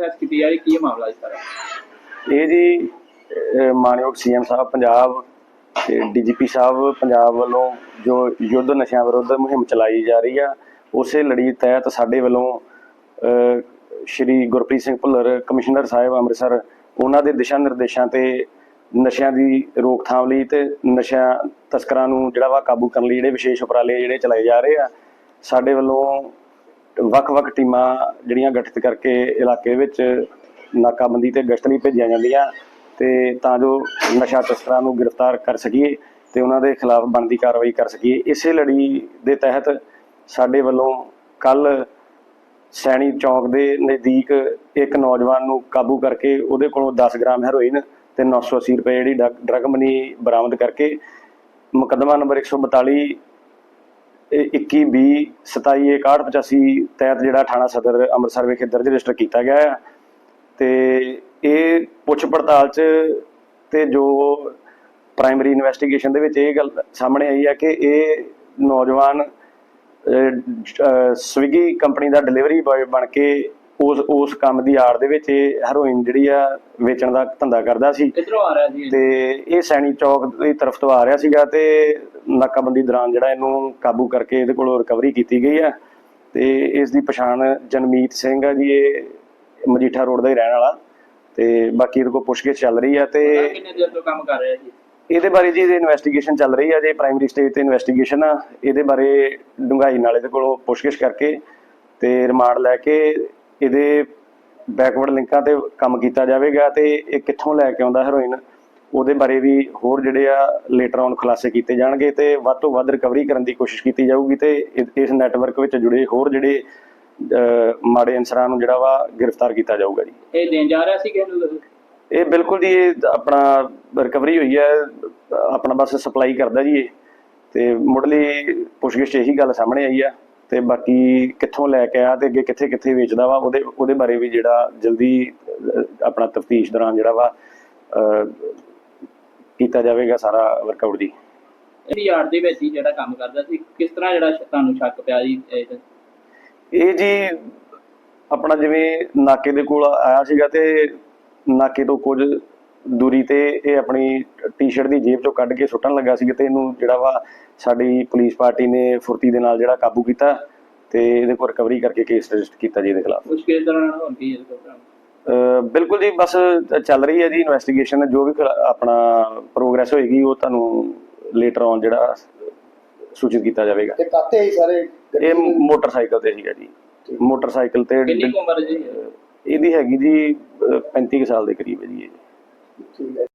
ਫੈਸ ਕੀਤੀ ਜਾ ਰਹੀ, ਕੀ ਇਹ ਮਾਮਲਾ ਇਸ ਸਾਰਾ ਇਹ ਜੀ ਮਾਨਯੋਗ ਸੀਐਮ ਸਾਹਿਬ ਪੰਜਾਬ ਤੇ ਡੀਜੀਪੀ ਸਾਹਿਬ ਪੰਜਾਬ ਵੱਲੋਂ ਜੋ ਯੁੱਧ ਨਸ਼ਿਆਂ ਵਿਰੁੱਧ ਮੁਹਿੰਮ ਚਲਾਈ ਜਾ ਰਹੀ ਆ, ਉਸੇ ਲੜੀ ਤਹਿਤ ਸਾਡੇ ਵੱਲੋਂ ਸ਼੍ਰੀ ਗੁਰਪ੍ਰੀਤ ਸਿੰਘ ਭੁੱਲਰ, ਕਮਿਸ਼ਨਰ ਸਾਹਿਬ ਅੰਮ੍ਰਿਤਸਰ, ਉਹਨਾਂ ਦੇ ਦਿਸ਼ਾ ਨਿਰਦੇਸ਼ਾਂ ਤੇ ਨਸ਼ਿਆਂ ਦੀ ਰੋਕਥਾਮ ਲਈ ਤੇ ਨਸ਼ਿਆਂ ਤਸਕਰਾਂ ਨੂੰ ਜਿਹੜਾ ਵਾ ਕਾਬੂ ਕਰਨ ਲਈ ਜਿਹੜੇ ਵਿਸ਼ੇਸ਼ ਉਪਰਾਲੇ ਜਿਹੜੇ ਚਲਾਏ ਜਾ ਰਹੇ ਆ, ਸਾਡੇ ਵੱਲੋਂ ਵੱਖ-ਵੱਖ ਟੀਮਾਂ ਜਿਹੜੀਆਂ ਗਠਿਤ ਕਰਕੇ ਇਲਾਕੇ ਵਿੱਚ ਨਾਕਾਬੰਦੀ ਤੇ ਗਸ਼ਤ ਲਈ ਭੇਜੀਆਂ ਜਾਂਦੀਆਂ ਤੇ ਤਾਂ ਜੋ ਨਸ਼ਾ ਤਸਕਰਾਂ ਨੂੰ ਗ੍ਰਿਫਤਾਰ ਕਰ ਸਕੀਏ ਤੇ ਉਹਨਾਂ ਦੇ ਖਿਲਾਫ ਬਣਦੀ ਕਾਰਵਾਈ ਕਰ ਸਕੀਏ। ਇਸੇ ਲੜੀ ਦੇ ਤਹਿਤ ਸਾਡੇ ਵੱਲੋਂ ਕੱਲ ਸੈਣੀ ਚੌਕ ਦੇ ਨਜ਼ਦੀਕ ਇੱਕ ਨੌਜਵਾਨ ਨੂੰ ਕਾਬੂ ਕਰਕੇ ਉਹਦੇ ਕੋਲੋਂ 10 ਗ੍ਰਾਮ ਹੈਰੋਇਨ ਤੇ 980 ਰੁਪਏ ਜਿਹੜੀ ਡਰਗ- ਡਰਗ ਮਨੀ ਬਰਾਮਦ ਕਰਕੇ ਮੁਕੱਦਮਾ ਨੰਬਰ 142 ਇਹ 21 20 27 6185 ਤਹਿਤ ਜਿਹੜਾ ਥਾਣਾ ਸਦਰ ਅੰਮ੍ਰਿਤਸਰ ਵਿਖੇ ਦਰਜ ਰਜਿਸਟਰ ਕੀਤਾ ਗਿਆ ਹੈ ਤੇ ਇਹ ਪੁੱਛ ਪੜਤਾਲ ਚ ਤੇ ਜੋ ਪ੍ਰਾਇਮਰੀ ਇਨਵੈਸਟੀਗੇਸ਼ਨ ਦੇ ਵਿੱਚ ਇਹ ਗੱਲ ਸਾਹਮਣੇ ਆਈ ਹੈ ਕਿ ਇਹ ਨੌਜਵਾਨ ਸਵਿਗੀ ਕੰਪਨੀ ਦਾ ਡਿਲੀਵਰੀ ਬॉय ਬਣ ਕੇ ਉਸ ਉਸ ਕੰਮ ਦੀ ਆੜ ਦੇ ਵਿੱਚ ਇਹ ਹੈਰੋਇਨ ਜਿਹੜੀ ਆ ਵੇਚਣ ਦਾ ਧੰਦਾ ਕਰਦਾ ਸੀ ਕਿੱਧਰੋਂ ਆ ਰਿਹਾ ਜੀ ਇਹ? ਤੇ ਇਹ ਸੈਣੀ ਚੌਕ ਦੀ ਤਰਫ ਤੋਂ ਆ ਰਿਹਾ ਸੀਗਾ ਤੇ ਨਾਕਾਬੰਦੀ ਦੌਰਾਨ ਜਿਹੜਾ ਇਹਨੂੰ ਕਾਬੂ ਕਰਕੇ ਇਹਦੇ ਕੋਲੋਂ ਰਿਕਵਰੀ ਕੀਤੀ ਗਈ ਹੈ ਤੇ ਇਸ ਦੀ ਪਛਾਣ ਜਨਮੀਤ ਸਿੰਘ ਆ ਜੀ ਇਹ ਮਜੀਠਾ ਰੋਡ ਦਾ ਹੀ ਰਹਿਣ ਵਾਲਾ ਤੇ ਬਾਕੀ ਇਹਦੇ ਕੋਲ ਪੁੱਛਗਿੱਛ ਚੱਲ ਰਹੀ ਹੈ ਤੇ ਪਤਾ ਕਿੰਨੇ ਦੇਰ ਤੋਂ ਕੰਮ ਕਰ ਰਿਹਾ ਜੀ? ਇਹਦੇ ਬਾਰੇ ਜੀ ਇਨਵੈਸਟੀਗੇਸ਼ਨ ਚੱਲ ਰਹੀ ਹੈ ਜੇ ਪ੍ਰਾਇਮਰੀ ਸਟੇਜ ਤੇ ਇਨਵੈਸਟੀਗੇਸ਼ਨ ਆ। ਇਹਦੇ ਬਾਰੇ ਡੂੰਘਾਈ ਨਾਲ ਇਹਦੇ ਕੋਲੋਂ ਪੁੱਛਗਿੱਛ ਕਰਕੇ ਤੇ ਰਿਮਾਂਡ ਲੈ ਕੇ ਇਹਦੇ ਬੈਕਵਰਡ ਲਿੰਕਾਂ ਤੇ ਕੰਮ ਕੀਤਾ ਜਾਵੇਗਾ ਤੇ ਇਹ ਕਿੱਥੋਂ ਲੈ ਕੇ ਆਉਂਦਾ ਹੈਰੋਇਨ ਉਹਦੇ ਬਾਰੇ ਵੀ ਹੋਰ ਜਿਹੜੇ ਆ ਲੇਟਰ ਔਨ ਖੁਲਾਸੇ ਕੀਤੇ ਜਾਣਗੇ ਤੇ ਵੱਧ ਤੋਂ ਵੱਧ ਰਿਕਵਰੀ ਕਰਨ ਦੀ ਕੋਸ਼ਿਸ਼ ਕੀਤੀ ਜਾਊਗੀ ਤੇ ਇਸ ਨੈਟਵਰਕ ਵਿੱਚ ਜੁੜੇ ਹੋਰ ਜਿਹੜੇ ਮਾੜੇ ਅਨਸਰਾਂ ਨੂੰ ਜਿਹੜਾ ਵਾ ਗ੍ਰਿਫਤਾਰ ਕੀਤਾ ਜਾਊਗਾ ਜੀ। ਇਹ ਦੇਣ ਜਾ ਰਿਹਾ ਸੀ ਕਿਸੇ ਨੂੰ ਇਹ ਬਿਲਕੁਲ ਜੀ ਇਹ ਆਪਣਾ ਰਿਕਵਰੀ ਹੋਈ ਹੈ ਆਪਣਾ ਬਸ ਸਪਲਾਈ ਕਰਦਾ ਜੀ ਇਹ। ਤੇ ਮੁੱਢਲੀ ਪੁੱਛਗਿੱਛ ਇਹੀ ਗੱਲ ਸਾਹਮਣੇ ਆਈ ਆ ਤੇ ਬਾਕੀ ਕਿੱਥੋਂ ਲੈ ਕੇ ਆ ਤੇ ਅੱਗੇ ਕਿੱਥੇ ਕਿੱਥੇ ਵੇਚਦਾ ਵਾ ਉਹਦੇ ਉਹਦੇ ਬਾਰੇ ਵੀ ਜਿਹੜਾ ਜਲਦੀ ਆਪਣਾ ਤਫਤੀਸ਼ ਦੌਰਾਨ ਜਿਹੜਾ ਵਾ ਕੀਤਾ ਜਾਵੇਗਾ ਸਾਰਾ ਵਰਕਆਊਟ ਯਾਰ ਦੇ ਵਿੱਚ ਹੀ ਜਿਹੜਾ ਕੰਮ ਕਰਦਾ ਸੀ ਕਿਸ ਤਰ੍ਹਾਂ ਜਿਹੜਾ ਸ਼- ਤੁਹਾਨੂੰ ਸ਼ੱਕ ਪਿਆ ਜੀ ਇਹ ਤੇ? ਇਹ ਜੀ ਆਪਣਾ ਜਿਵੇਂ ਨਾਕੇ ਦੇ ਕੋਲ ਆਇਆ ਸੀਗਾ ਤੇ ਨਾਕੇ ਤੋਂ ਕੁਝ ਦੂਰੀ ਤੇ ਇਹ ਆਪਣੀ ਟੀ-ਸ਼ਰਟ ਦੀ ਜੇਬ ਚੋਂ ਕੱਢ ਕੇ ਸੁੱਟਣ ਲੱਗਾ ਸੀ ਤੇ ਇਹਨੂੰ ਜਿਹੜਾ ਵਾ ਸਾਡੀ ਪੁਲਿਸ ਪਾਰਟੀ ਨੇ ਫੁਰਤੀ ਦੇ ਨਾਲ ਜਿਹੜਾ ਕਾਬੂ ਕੀਤਾ ਤੇ ਇਹਦੇ ਕੋਲ ਰਿਕਵਰੀ ਕਰਕੇ ਕੇਸ ਰਜਿਸਟਰ ਕੀਤਾ ਜੀ ਇਹਦੇ ਖਿਲਾਫ। ਕੁਛ ਕਿਸ ਤਰ੍ਹਾਂ ਹੋਰ ਕੀ ਇਹਦੇ ਕੋਲ? ਬਿਲਕੁਲ ਜੀ ਬਸ ਚੱਲ ਰਹੀ ਹੈ ਜੀ ਇਨਵੈਸਟੀਗੇਸ਼ਨ ਜੋ ਵੀ ਆਪਣਾ ਪ੍ਰੋਗਰੈਸ ਹੋਏਗੀ ਉਹ ਤੁਹਾਨੂੰ ਲੇਟਰ ਔਨ ਜਿਹੜਾ ਸੂਚਿਤ ਕੀਤਾ ਜਾਵੇਗਾ। ਤੇ ਕਾਤੇ ਹੀ ਸਾਰੇ? ਇਹ ਮੋਟਰਸਾਈਕਲ ਤੇ ਸੀਗਾ ਜੀ। ਮੋਟਰਸਾਈਕਲ ਤੇ ਕਿੰਨੀ ਕੁ ਉਮਰ ਹੈ ਜੀ? ਇਹਦੀ ਹੈਗੀ ਜੀ ਅਹ 35 ਕੁ ਸਾਲ ਦੇ ਕਰੀਬ ਹੈ ਜੀ ਇਹ। ਠੀਕ ਹੈ।